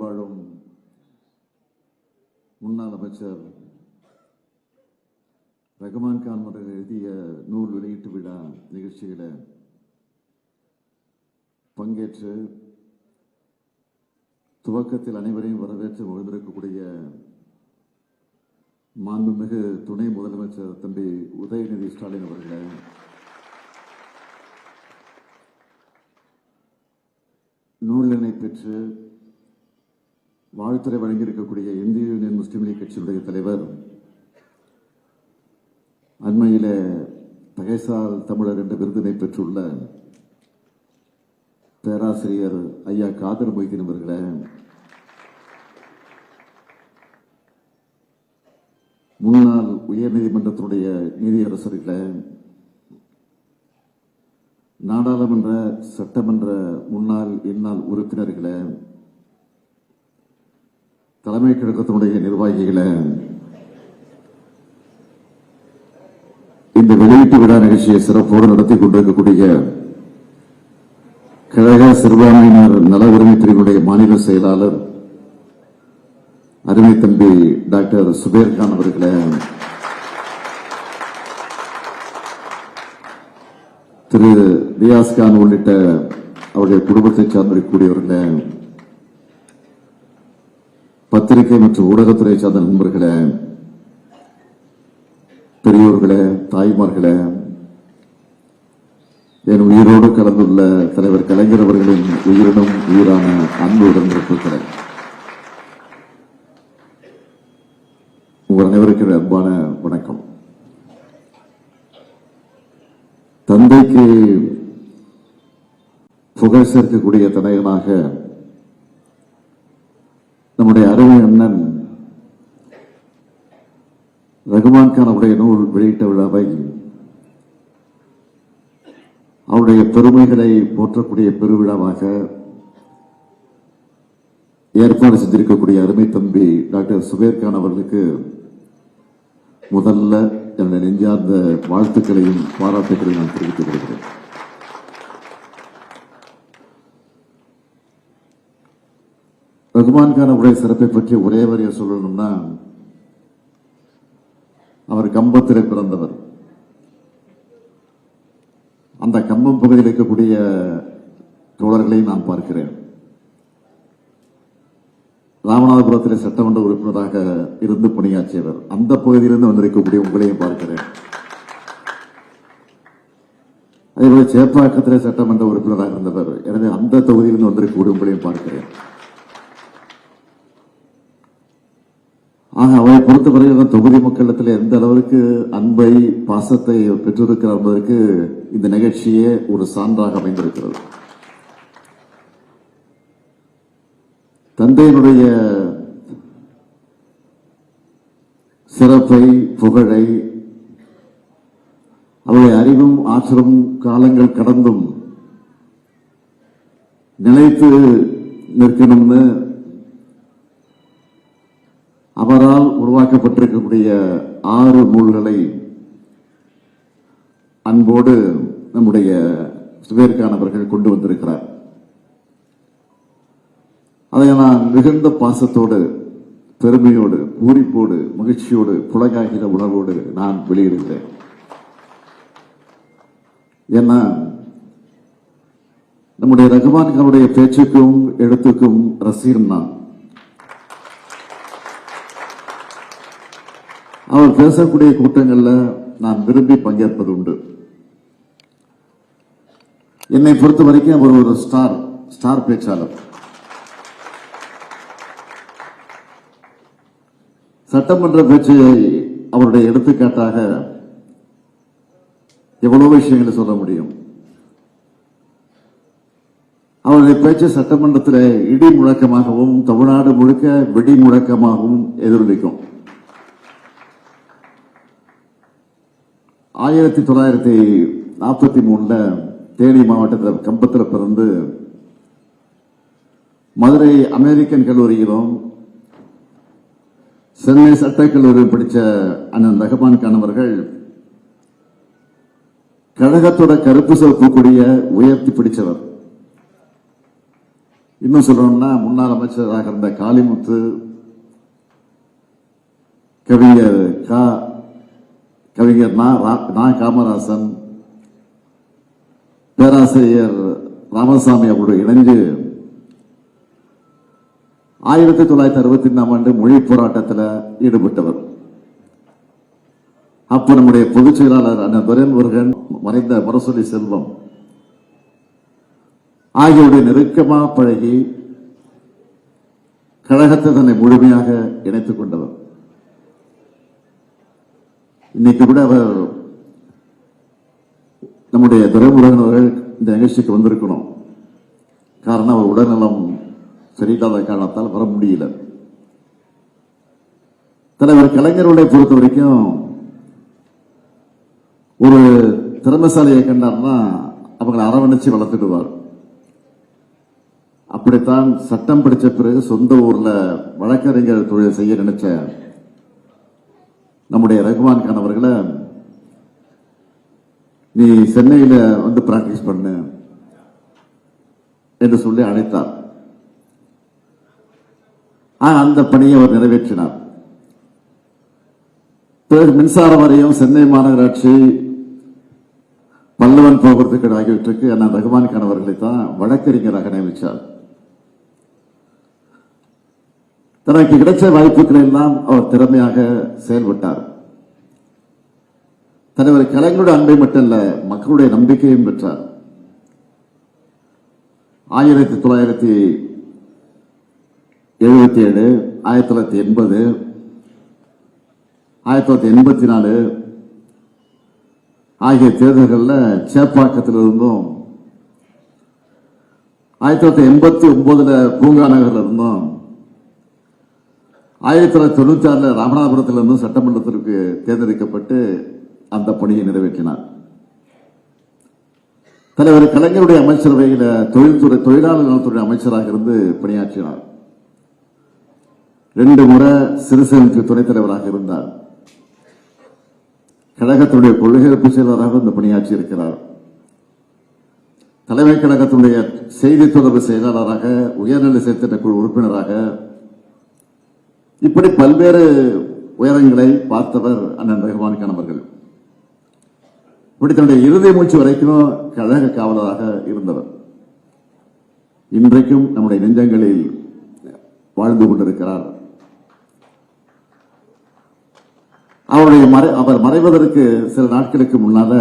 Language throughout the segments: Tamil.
வாழும் முன்னாள் அமைச்சர் ரகுமான் கான் அவர்கள் எழுதிய நூல் வெளியீட்டு விழா நிகழ்ச்சியில பங்கேற்று துவக்கத்தில் அனைவரையும் வரவேற்று மகிழ்ந்திருக்கக்கூடிய மாண்புமிகு துணை முதலமைச்சர் தம்பி உதயநிதி ஸ்டாலின் அவர்களை. நூலினை பெற்று வாழ்த்துறை வழங்கியிருக்கக்கூடிய இந்திய யூனியன் முஸ்லீம் லீக் கட்சியுடைய தலைவர் அண்மையில் தகைசால் தமிழர் என்ற விருதினை பெற்றுள்ள பேராசிரியர் ஐயா காதர் மொய்தீன் அவர்களே முன்னாள் உயர்நீதிமன்றத்தினுடைய நீதியரசர்களே நாடாளுமன்ற சட்டமன்ற முன்னாள் இந்நாள் உறுப்பினர்களே தலைமை கழகத்தினுடைய நிர்வாகிகளை இந்த வெளியீட்டு விழா நிகழ்ச்சியை சிறப்போடு நடத்தி கொண்டிருக்கக்கூடிய கழக சிறுபான்மையினர் நல உரிமை பிரிவுடைய மாநில செயலாளர் அருமை தம்பி டாக்டர் சுபேர் கான் திரு ரியாஸ்கான் உள்ளிட்ட அவருடைய குடும்பத்தை சார்ந்திருக்கக்கூடியவர்களை பத்திரிகை மற்றும் ஊடகத்துறை சார்ந்த நண்பர்களே பெரியோர்களே தாய்மார்களே என் உயிரோடு கலந்துள்ள தலைவர் கலைஞர் அவர்களின் உயிரினும் உயிரான அன்புடன் இருக்கிறேன் உங்கள் அனைவருக்கும் அன்பான வணக்கம். தந்தைக்கு புகழ் சேர்க்கக்கூடிய தலைவனாக நம்முடைய அருமை அண்ணன் ரகுமான் கான் அவருடைய நூல் வெளியிட்ட விழாவை அவருடைய பெருமைகளை போற்றக்கூடிய பெருவிழாவாக ஏற்பாடு செஞ்சிருக்கக்கூடிய அருமை தம்பி டாக்டர் சுபேர் கான் அவர்களுக்கு முதல்ல என்னுடைய நெஞ்சார்ந்த வாழ்த்துக்களையும் பாராட்டுகளையும் நான் தெரிவித்துக் கொள்கிறேன். ரகுமான்கான உடைய சிறப்பை பற்றி ஒரே வரியை சொல்லணும்னா அவர் கம்பத்திலே பிறந்தவர். அந்த கம்பம் பகுதியில் இருக்கக்கூடிய தோழர்களையும் நான் பார்க்கிறேன். ராமநாதபுரத்தில் சட்டமன்ற உறுப்பினராக இருந்து பணியாற்றியவர். அந்த பகுதியிலிருந்து வந்திருக்கக்கூடிய உங்களையும் பார்க்கிறேன். அதேபோல சேப்பாக்கத்தில் சட்டமன்ற உறுப்பினராக இருந்தவர். எனவே அந்த தொகுதியிலிருந்து வந்திருக்கக்கூடிய உங்களையும் பார்க்கிறேன். ஆக அவரை பொறுத்தவரை தொகுதி மக்களிடத்தில் எந்த அளவிற்கு அன்பை பாசத்தை பெற்றிருக்கிறார் என்பதற்கு இந்த நிகழ்ச்சியே ஒரு சான்றாக அமைந்திருக்கிறது. தந்தையினுடைய சிறப்பை புகழை அவருடைய அறிவும் ஆற்றலும் காலங்கள் கடந்தும் நிலைத்து நிற்கணும்னு அவரால் உருவாக்கப்பட்டிருக்கக்கூடிய ஆறு நூல்களை அன்போடு நம்முடைய சுபேர்கானவர்கள் கொண்டு வந்திருக்கிறார். அதை நான் மிகுந்த பாசத்தோடு பெருமையோடு பூரிப்போடு மகிழ்ச்சியோடு புலகாகிற உணர்வோடு நான் வெளியிடுகிறேன். ஏன்னா நம்முடைய ரகுமான்களுடைய பேச்சுக்கும் எழுத்துக்கும் ரசிகன் நான் அவர் பேசக்கூடிய கூட்டங்களில் நான் விரும்பி பங்கேற்பது உண்டு. என்னை பொறுத்த வரைக்கும் அவர் ஒரு ஸ்டார் ஸ்டார் பேச்சாளர். சட்டமன்ற பேச்சை அவருடைய எடுத்துக்காட்டாக எவ்வளவு விஷயங்களை சொல்ல முடியும். அவருடைய பேச்சு சட்டமன்றத்தில் இடி முழக்கமாகவும் தமிழ்நாடு முழுக்க வெடி முழக்கமாகவும் எதிரொலிக்கும். ஆயிரத்தி தொள்ளாயிரத்தி நாற்பத்தி மூணுல தேனி மாவட்டத்தில் கம்பத்தில் பிறந்து மதுரை அமெரிக்கன் கல்லூரியிலும் சென்னை சட்டக்கல்லூரியில் படித்த அண்ணன் ரஹமான் கான் அவர்கள் கழகத்தோட கருப்பு சிவப்பு கொடிய உயர்த்தி பிடிச்சவர். இன்னும் சொல்லணும்னா முன்னாள் அமைச்சராக இருந்த காளிமுத்து கவிஞர் கா கவிஞர் நா. காமராசன் பேராசிரியர் ராமசாமி அவருடைய இணைந்து ஆயிரத்தி தொள்ளாயிரத்தி அறுபத்தி ரெண்டாம் ஆண்டு மொழி போராட்டத்தில் ஈடுபட்டவர். அப்ப நம்முடைய பொதுச் செயலாளர் அண்ணன் துரையன் முருகன் மறைந்த மரசொலி செல்வம். ஆகியோருடைய நெருக்கமாக பழகி கழகத்தை தன்னை முழுமையாக இணைத்துக் கொண்டவர். இன்னைக்கு கூட அவர் நம்முடைய துரைமுருகன் அவர்கள் இந்த நிகழ்ச்சிக்கு வந்திருக்கணும். காரணம் அவர் உடல்நலம் சரியில்லாத காரணத்தால் வர முடியல. தலைவர் கலைஞர்களை பொறுத்த வரைக்கும் ஒரு திறமைசாலியை கண்டார்னா அவங்களை அரவணைச்சு வளர்த்துடுவார். அப்படித்தான் சட்டம் படிச்ச பிறகு சொந்த ஊர்ல வழக்கறிஞர் தொழில் செய்ய நினைச்ச நம்முடைய ரகுமான் கான் அவர்களை நீ சென்னையில வந்து பிராக்டிஸ் பண்ணு என்று சொல்லி அழைத்தார். அந்த பணியை அவர் நிறைவேற்றினார். பிறகு மின்சார வாரியம் சென்னை மாநகராட்சி பல்லவன் போக்குவரத்து ஆகியவற்றுக்கு அண்ணன் ரகுமான் கான் அவர்களை தான் வழக்கறிஞராக நியமித்தார் தனக்கு கிடைச்ச வாய்ப்புகளை எல்லாம் அவர் திறமையாக செயல்பட்டார். தலைவர் கலைஞருடைய அன்பை மட்டுமல்ல மக்களுடைய நம்பிக்கையும் பெற்றார். ஆயிரத்தி தொள்ளாயிரத்தி எழுபத்தி ஏழு ஆயிரத்தி தொள்ளாயிரத்தி எண்பது ஆயிரத்தி தொள்ளாயிரத்தி எண்பத்தி நாலு ஆகிய தேர்தல்களில் சேப்பாக்கத்தில் இருந்தும் ஆயிரத்தி தொள்ளாயிரத்தி எண்பத்தி ஒன்பதுல பூங்கா நகர்ல இருந்தும் ஆயிரத்தி தொள்ளாயிரத்தி தொண்ணூத்தி ஆறுல ராமநாதபுரத்திலிருந்து சட்டமன்றத்திற்கு தேர்ந்தெடுக்கப்பட்டு அந்த பணியை நிறைவேற்றினார். தலைவர் கலைஞருடைய அமைச்சரவையில் தொழில்துறை தொழிலாளர் நலத்துறை அமைச்சராக இருந்து பணியாற்றினார். ரெண்டு முறை சிறுசேமிப்பு துணைத் தலைவராக இருந்தார். கழகத்துடைய கொள்கையரப்பு செயலராக இந்த பணியாற்றி இருக்கிறார் தலைமை கழகத்துடைய செய்தி தொடர்பு செயலாளராக உயர்நிலை செயற்திட்ட குழு உறுப்பினராக இப்படி பல்வேறு உயரங்களை பார்த்தவர் அண்ணன் ரஹ்மான் கணவர்கள் இப்படி தன்னுடைய இறுதி மூச்சு வரைக்கும் கழக காவலராக இருந்தவர். இன்றைக்கும் நம்முடைய நெஞ்சங்களில் வாழ்ந்து கொண்டிருக்கிறார். அவருடைய மறை அவர் மறைவதற்கு சில நாட்களுக்கு முன்னால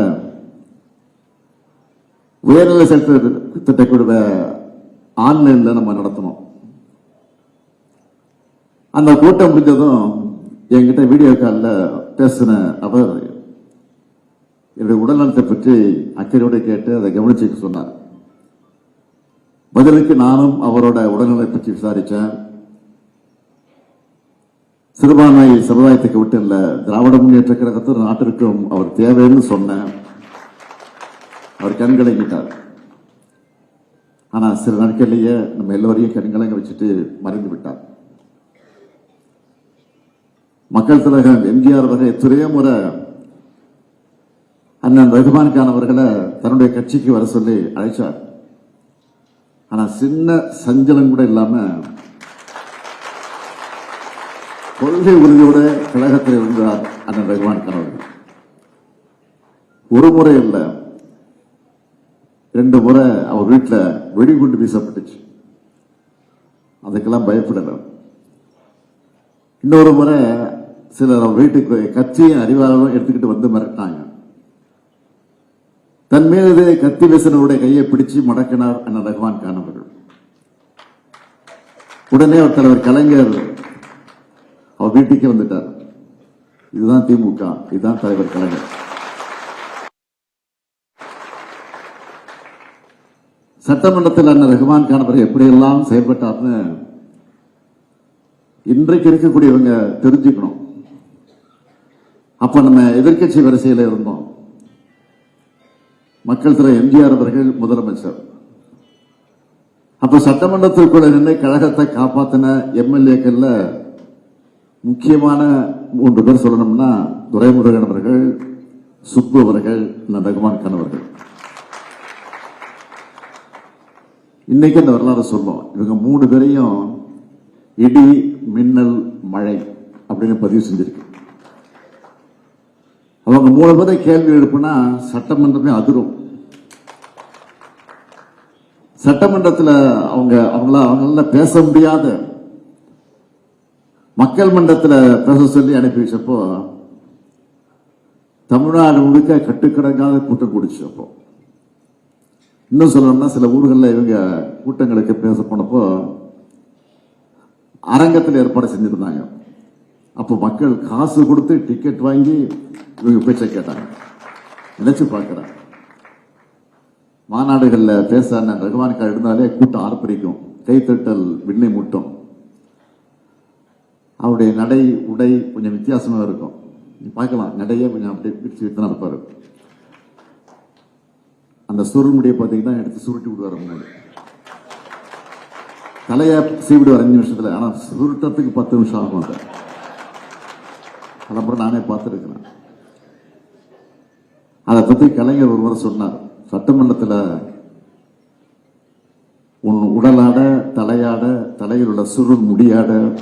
உயர்நிலை செயல் திட்டக்குழுவை ஆன்லைன்ல நம்ம நடத்தணும் அந்த கூட்டம் முடிஞ்சதும் என்கிட்ட வீடியோ காலில் பேசின அவர் என்னுடைய உடல்நலத்தை பற்றி அக்கறையோடு கேட்டு அதை கவனிச்சுக்க சொன்னார். பதிலுக்கு நானும் அவரோட உடல்நலத்தை பற்றி விசாரிச்சேன். சிறுபான்மை சமுதாயத்துக்கு விட்டு இல்லை திராவிட முன்னேற்ற கழகத்தில் நாட்டிற்கும் அவர் தேவைன்னு சொன்னேன். அவர் கண்கலங்கிட்டார் ஆனா சில நாட்கள்லேயே நம்ம எல்லோரையும் கண்கலங்க வச்சுட்டு மறைந்து விட்டார். மக்கள் தலைவர் எம்ஜிஆர் அவர்கள் எத்தனையோ முறை அண்ணன் ரகுமான் கான் அவர்களை தன்னுடைய கட்சிக்கு வர சொல்லி அழைச்சார். ஆனா சின்ன சஞ்சலம் கூட இல்லாம கொள்கை உறுதியோட கழகத்தில் இருந்தார் அண்ணன் ரகுமான் கான் அவர்கள். ஒரு முறை இல்ல ரெண்டு முறை அவர் வீட்டுல வெடிகுண்டு வீசப்பட்டுச்சு. அதுக்கெல்லாம் பயப்படலை இன்னொரு முறை சிலர் அவர் வீட்டுக்கு கட்சியும் அறிவாளரும் எடுத்துக்கிட்டு வந்து மிரட்டினாங்க. தன் மீது கத்தி வீசனருடைய கையை பிடிச்சு மடக்கினார் அண்ணன் ரஹ்மான் கான் அவர்கள். உடனே அவர் தலைவர் கலைஞர் அவர் வீட்டுக்கே வந்துட்டார். இதுதான் திமுக இதுதான் தலைவர் கலைஞர். சட்டமன்றத்தில் அண்ணன் ரஹ்மான் கான் அவர்கள் எப்படியெல்லாம் செயல்பட்டார்னு இன்றைக்கு இருக்கக்கூடியவங்க தெரிஞ்சுக்கணும். அப்ப நம்ம எதிர்க்கட்சி வரிசையில இருந்தோம். மக்கள் திரு எம்ஜிஆர் அவர்கள் முதலமைச்சர். அப்ப சட்டமன்றத்திற்குள்ள நின்று கழகத்தை காப்பாத்தின எம்எல்ஏக்கள்ல முக்கியமான மூன்று பேர் சொல்லணும்னா துரைமுருகன் அவர்கள் சுப்பு அவர்கள் ரகுமான் கான் அவர்கள். இன்னைக்கு அந்த வரலாறு சொல்லும் இவங்க மூணு பேரையும் இடி மின்னல் மழை அப்படின்னு பதிவு செஞ்சிருக்கு. அவங்க மூணு முறை கேள்வி எழுப்புனா சட்டமன்றமே அதிரும். சட்டமன்றத்தில் அவங்க அவங்கள அவங்களால பேச முடியாத. மக்கள் மன்றத்தில் பேச சொல்லி அனுப்பி வச்சப்போ தமிழ்நாடு முழுக்க கட்டுக்கடங்காத கூட்டம் கூடிச்சு அப்போ. இன்னும் சொல்லணும்னா சில ஊர்களில் இவங்க கூட்டங்களுக்கு பேச போனப்போ அரங்கத்தில் ஏற்பாடு செஞ்சிருந்தாங்க. அப்போ மக்கள் காசு கொடுத்து டிக்கெட் வாங்கி இவங்க பேச்சை கேட்டாங்க நினைச்சு பார்க்கிறேன் மாநாடுகளில் பேச அண்ணன் இருந்தாலே கூட்டம் ஆர்ப்பரிக்கும் கைத்தட்டல் விண்ணை முட்டும் அவருடைய நடை உடை கொஞ்சம் வித்தியாசமா இருக்கும் நீ பார்க்கலாம் நடையே கொஞ்சம் அப்படியே பிரிச்சு விட்டு நடப்பாரு அந்த சுருள் முடிய பார்த்தீங்கன்னா எடுத்து சுருட்டி விடுவார் முன்னாடி தலையை சீவிடுவார் அஞ்சு நிமிஷத்துல ஆனா சுருட்டத்துக்கு பத்து நிமிஷம் ஆகும் அதை அப்புறம் நானே பார்த்துருக்கிறேன் அதை பத்தி கலைஞர் ஒரு முறை சொன்னார். சட்டமன்றத்தில் உன் உடலாட தலையாட தலையில் உள்ள சுருள் முடியாட.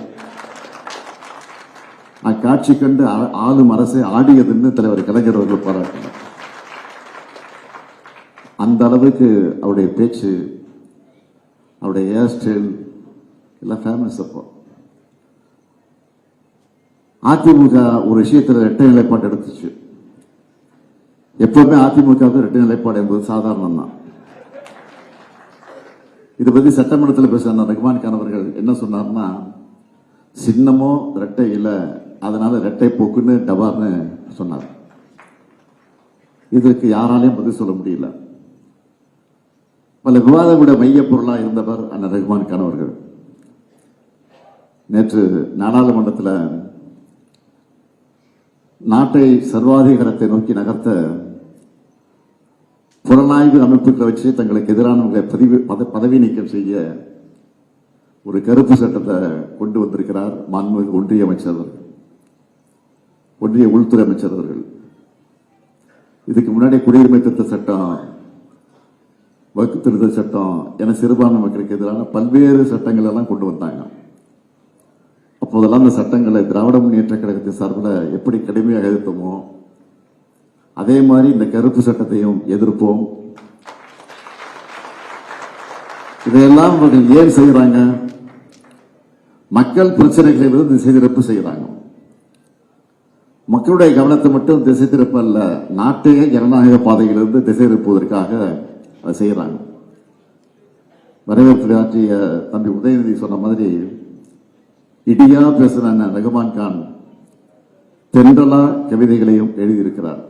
அக்காட்சி கண்டு ஆ- ஆளும் அரசே ஆடியதுன்னு தலைவர் கலைஞர் அவர்கள் பாராட்டினார். அந்த அளவுக்கு அவருடைய பேச்சு அவருடைய ஹேர் ஸ்டைல் எல்லாம் ஃபேமஸ் அப்போ. அதிமுக ஒரு விஷயத்துல இரட்டை நிலைப்பாட்டு எடுத்துச்சு. எப்பவுமே அதிமுகவுக்கு இரட்டை நிலைப்பாடு என்பது சாதாரணம் தான். இதை பத்தி சட்டமன்றத்தில் பேசின ரகுமான் கணவர்கள் என்ன சொன்னார்னா சின்னமோ ரெட்டை இல்லை அதனால ரெட்டை போக்குன்னு டபார்னு சொன்னார். இதற்கு யாராலையும் பதில் சொல்ல முடியல. பல விவாத விட மைய பொருளா இருந்தவர் அண்ணன் ரகுமான் கணவர்கள் நேற்று நாடாளுமன்றத்தில் நாட்டை சர்வாதிகாரத்தை நோக்கி நகர்த்த புலனாய்வு அமைப்புகளை வச்சு தங்களுக்கு எதிரானவங்களை பதிவு பத- பதவி நீக்கம் செய்ய ஒரு கருப்பு சட்டத்தை கொண்டு வந்திருக்கிறார் மாண்புமிகு ஒன்றிய அமைச்சர் ஒன்றிய உள்துறை அமைச்சர் அவர்கள். இதுக்கு முன்னாடி குடியுரிமை திருத்த சட்டம் வகுப்பு திருத்த சட்டம் என சிறுபான்மை மக்களுக்கு எதிரான பல்வேறு சட்டங்கள் எல்லாம் கொண்டு வந்தாங்க. அப்போதெல்லாம் அந்த சட்டங்களை திராவிட முன்னேற்ற கழகத்தின் சார்பில் எப்படி கடுமையாக எதிர்த்தோமோ அதே மாதிரி இந்த கருப்பு சட்டத்தையும் எதிர்ப்போம். இதையெல்லாம் அவர்கள் ஏன் செய்யறாங்க மக்கள் பிரச்சனைகளிலிருந்து திசை திருப்பு செய்யறாங்க மக்களுடைய கவனத்தை மட்டும் திசை திருப்ப அல்ல நாட்டையே ஜனநாயக பாதையிலிருந்து திசை திருப்புவதற்காக அதை செய்யறாங்க வரவேற்பு ஆற்றிய தம்பி உதயநிதி சொன்ன மாதிரி இடியா பேசுற ரகுமான் கான். தென்றலா கவிதைகளையும் எழுதியிருக்கிறார்.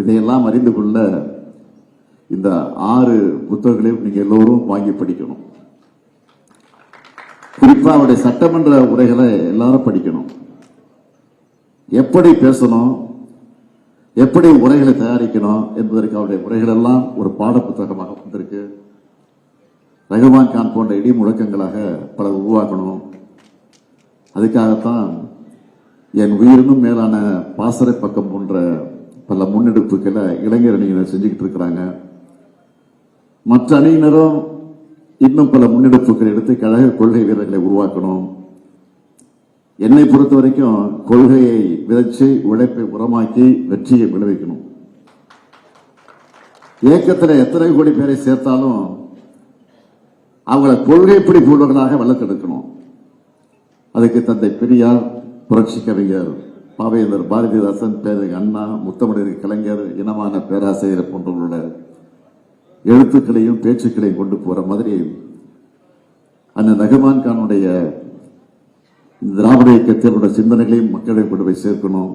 இதையெல்லாம் அறிந்து கொள்ள இந்த ஆறு புத்தகங்களையும் நீங்கள் எல்லோரும் வாங்கி படிக்கணும். குறிப்பாக அவருடைய சட்டமன்ற உரைகளை எல்லாரும் படிக்கணும். எப்படி பேசணும் எப்படி உரைகளை தயாரிக்கணும் என்பதற்கு அவருடைய உரைகள் எல்லாம் ஒரு பாட புத்தகமாக வந்திருக்கு. ரகுமான் கான் போன்ற இடி முழக்கங்களாக பலர் உருவாக்கணும். அதுக்காகத்தான் என் உயிரினும் மேலான பாசறை பக்கம் போன்ற பல முன்னெடுப்புகளை இளைஞர் அணியினர் செஞ்சுக்கிட்டு இருக்கிறாங்க. மற்ற அணியினரும் இன்னும் பல முன்னெடுப்புகள் எடுத்து கழக கொள்கை வீரர்களை உருவாக்கணும். என்னை பொறுத்த வரைக்கும் கொள்கையை விதைச்சு உழைப்பை உரமாக்கி வெற்றியை விளைவிக்கணும். இயக்கத்தில் எத்தனை கோடி பேரை சேர்த்தாலும் அவங்கள கொள்கை பிடிப்புள்ளவர்களாக வளர்த்தெடுக்கணும். அதுக்கு தந்தை பெரியார் புரட்சி கவிஞர் பாவேந்தர் பாரதிதாசன் பேரறிஞர் அண்ணா முத்தமிழர் கலைஞர் இனமான பேராசிரியர் போன்றவர்களோட எழுத்துக்களையும் பேச்சுக்களையும் கொண்டு போற மாதிரி அண்ணன் நகமான் கானுடைய திராவிட இயக்கத்தினோட சிந்தனைகளையும் மக்களிடம் கொண்டு போய் சேர்க்கணும்.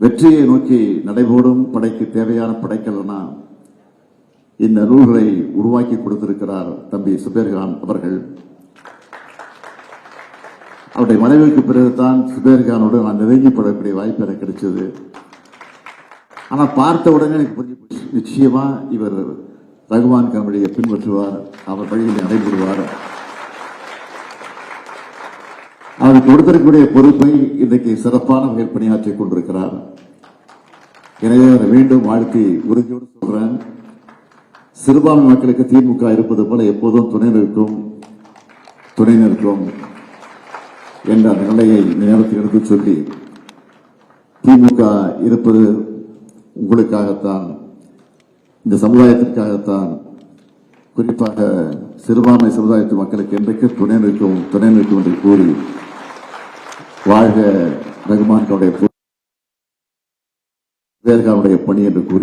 வெற்றியை நோக்கி நடைபோடும் படைக்கு தேவையான படைக்கலனா இந்த நூல்களை உருவாக்கி கொடுத்திருக்கிறார் தம்பி சுபேர்கான் அவர்கள். அவருடைய மனைவிக்கு பிறகுதான் சுபேர்கானோடு நான் நெருங்கி படக்கூடிய வாய்ப்பு எனக்கு கிடைச்சது. ஆனால் பார்த்த உடனே எனக்கு புரிஞ்சு போச்சு. நிச்சயமா இவர் ரகுமான் கான் பின்பற்றுவார் அவர் வழியில் நடைபெறுவார். அவர் கொடுத்திருக்கக்கூடிய பொறுப்பை இன்றைக்கு சிறப்பான வகையில் பணியாற்றிக் கொண்டிருக்கிறார். எனவே அவரை மீண்டும் வாழ்த்தி உறுதியோடு சொல்றேன். சிறுபான்மை மக்களுக்கு திமுக இருப்பது போல எப்போதும் துணை நிற்கும் துணை நிற்கும். என்ற நிலையை இந்த நேரத்தில் எடுத்துச் சொல்லி திமுக இருப்பது உங்களுக்காகத்தான் இந்த சமுதாயத்திற்காகத்தான். குறிப்பாக சிறுபான்மை சமுதாயத்து மக்களுக்கு என்றைக்கு துணை நிற்கும் துணை நிற்கும் என்று கூறி வாழ்க ரகுமான்களுடைய விவேகாவுடைய பணி என்று கூறி